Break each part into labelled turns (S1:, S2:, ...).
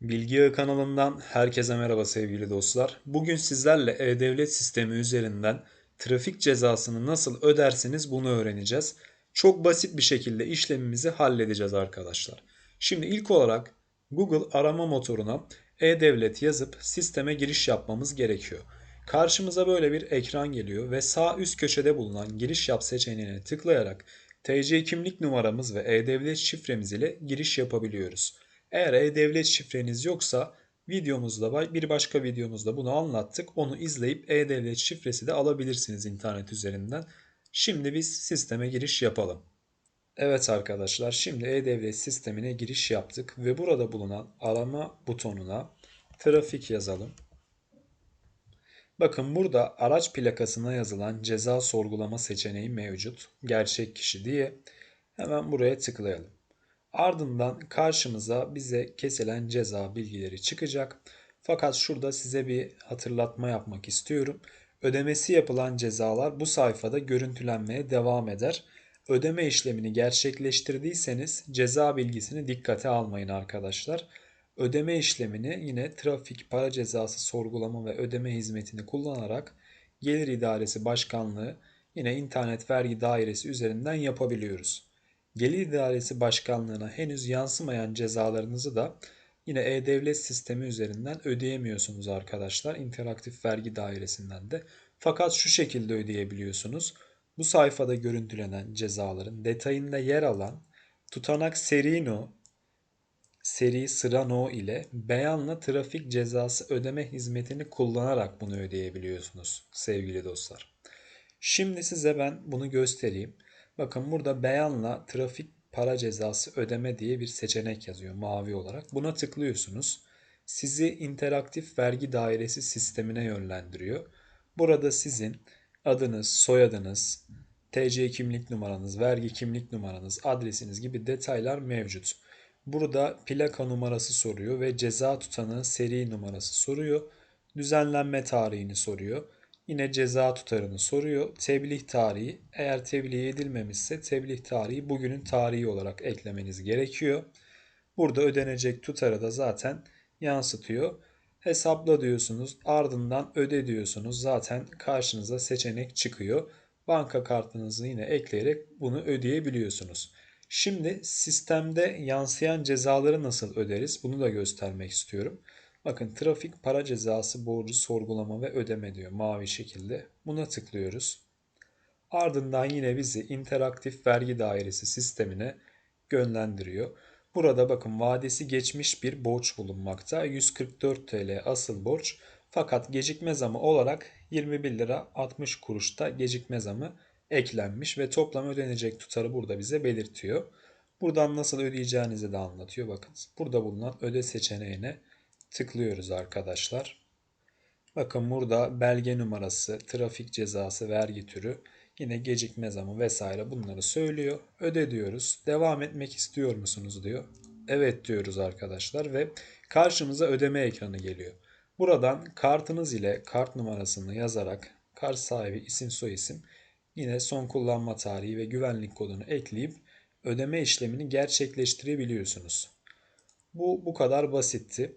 S1: Bilgi Ağı kanalından herkese merhaba sevgili dostlar. Bugün sizlerle E-Devlet sistemi üzerinden trafik cezasını nasıl ödersiniz bunu öğreneceğiz. Çok basit bir şekilde işlemimizi halledeceğiz arkadaşlar. Şimdi ilk olarak Google arama motoruna E-Devlet yazıp sisteme giriş yapmamız gerekiyor. Karşımıza böyle bir ekran geliyor ve sağ üst köşede bulunan giriş yap seçeneğine tıklayarak TC kimlik numaramız ve E-Devlet şifremiz ile giriş yapabiliyoruz. Eğer e-devlet şifreniz yoksa videomuzda bir başka videomuzda bunu anlattık. Onu izleyip e-devlet şifresi de alabilirsiniz internet üzerinden. Şimdi biz sisteme giriş yapalım. Evet arkadaşlar şimdi e-devlet sistemine giriş yaptık ve burada bulunan arama butonuna trafik yazalım. Bakın burada araç plakasına yazılan ceza sorgulama seçeneği mevcut. Gerçek kişi diye. Hemen buraya tıklayalım. Ardından karşımıza bize kesilen ceza bilgileri çıkacak. Fakat şurada size bir hatırlatma yapmak istiyorum. Ödemesi yapılan cezalar bu sayfada görüntülenmeye devam eder. Ödeme işlemini gerçekleştirdiyseniz ceza bilgisini dikkate almayın arkadaşlar. Ödeme işlemini yine trafik para cezası sorgulama ve ödeme hizmetini kullanarak Gelir İdaresi Başkanlığı yine internet vergi dairesi üzerinden yapabiliyoruz. Gelir İdaresi Başkanlığı'na henüz yansımayan cezalarınızı da yine E-Devlet sistemi üzerinden ödeyemiyorsunuz arkadaşlar. İnteraktif Vergi Dairesi'nden de. Fakat şu şekilde ödeyebiliyorsunuz. Bu sayfada görüntülenen cezaların detayında yer alan tutanak seri no, seri sıra no ile beyanla trafik cezası ödeme hizmetini kullanarak bunu ödeyebiliyorsunuz sevgili dostlar. Şimdi size ben bunu göstereyim. Bakın burada beyanla trafik para cezası ödeme diye bir seçenek yazıyor mavi olarak. Buna tıklıyorsunuz. Sizi interaktif vergi dairesi sistemine yönlendiriyor. Burada sizin adınız, soyadınız, TC kimlik numaranız, vergi kimlik numaranız, adresiniz gibi detaylar mevcut. Burada plaka numarası soruyor ve ceza tutanı seri numarası soruyor. Düzenlenme tarihini soruyor. Yine ceza tutarını soruyor. Tebliğ tarihi eğer tebliğ edilmemişse tebliğ tarihi bugünün tarihi olarak eklemeniz gerekiyor. Burada ödenecek tutarı da zaten yansıtıyor. Hesapla diyorsunuz ardından öde diyorsunuz. Zaten karşınıza seçenek çıkıyor. Banka kartınızı yine ekleyerek bunu ödeyebiliyorsunuz. Şimdi sistemde yansıyan cezaları nasıl öderiz? Bunu da göstermek istiyorum. Bakın trafik para cezası borcu sorgulama ve ödeme diyor mavi şekilde. Buna tıklıyoruz. Ardından yine bizi interaktif vergi dairesi sistemine yönlendiriyor. Burada bakın vadesi geçmiş bir borç bulunmakta. 144 TL asıl borç. Fakat gecikme zamı olarak 21 lira 60 kuruşta gecikme zamı eklenmiş ve toplam ödenecek tutarı burada bize belirtiyor. Buradan nasıl ödeyeceğinizi de anlatıyor. Bakın burada bulunan öde seçeneğine tıklıyoruz arkadaşlar. Bakın burada belge numarası, trafik cezası, vergi türü, yine gecikme zamı vesaire bunları söylüyor. Öde diyoruz. Devam etmek istiyor musunuz diyor. Evet diyoruz arkadaşlar ve karşımıza ödeme ekranı geliyor. Buradan kartınız ile kart numarasını yazarak kart sahibi isim soyisim yine son kullanma tarihi ve güvenlik kodunu ekleyip ödeme işlemini gerçekleştirebiliyorsunuz. Bu bu kadar basitti.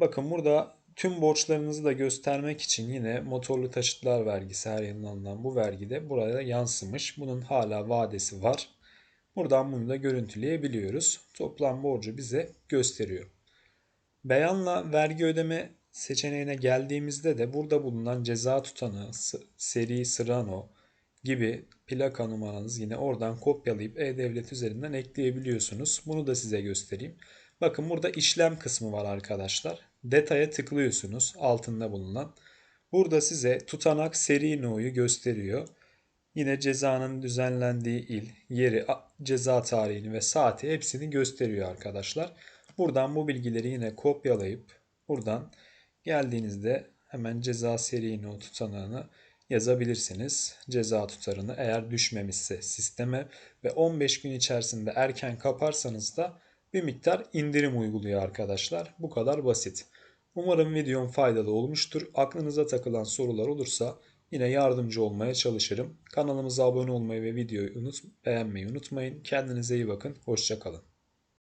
S1: Bakın burada tüm borçlarınızı da göstermek için yine motorlu taşıtlar vergisi her yılın alınan bu vergi de buraya yansımış. Bunun hala vadesi var. Buradan bunu da görüntüleyebiliyoruz. Toplam borcu bize gösteriyor. Beyanla vergi ödeme seçeneğine geldiğimizde de burada bulunan ceza tutanı, seri, sırano gibi plaka numaranız yine oradan kopyalayıp E-Devlet üzerinden ekleyebiliyorsunuz. Bunu da size göstereyim. Bakın burada işlem kısmı var arkadaşlar. Detaya tıklıyorsunuz altında bulunan. Burada size tutanak seri no'yu gösteriyor. Yine cezanın düzenlendiği il, yeri, ceza tarihini ve saati hepsini gösteriyor arkadaşlar. Buradan bu bilgileri yine kopyalayıp buradan geldiğinizde hemen ceza seri no tutanağını yazabilirsiniz. Ceza tutarını eğer düşmemişse sisteme ve 15 gün içerisinde erken kaparsanız da bir miktar indirim uyguluyor arkadaşlar. Bu kadar basit. Umarım videom faydalı olmuştur. Aklınıza takılan sorular olursa yine yardımcı olmaya çalışırım. Kanalımıza abone olmayı ve videoyu unut beğenmeyi unutmayın. Kendinize iyi bakın. Hoşçakalın.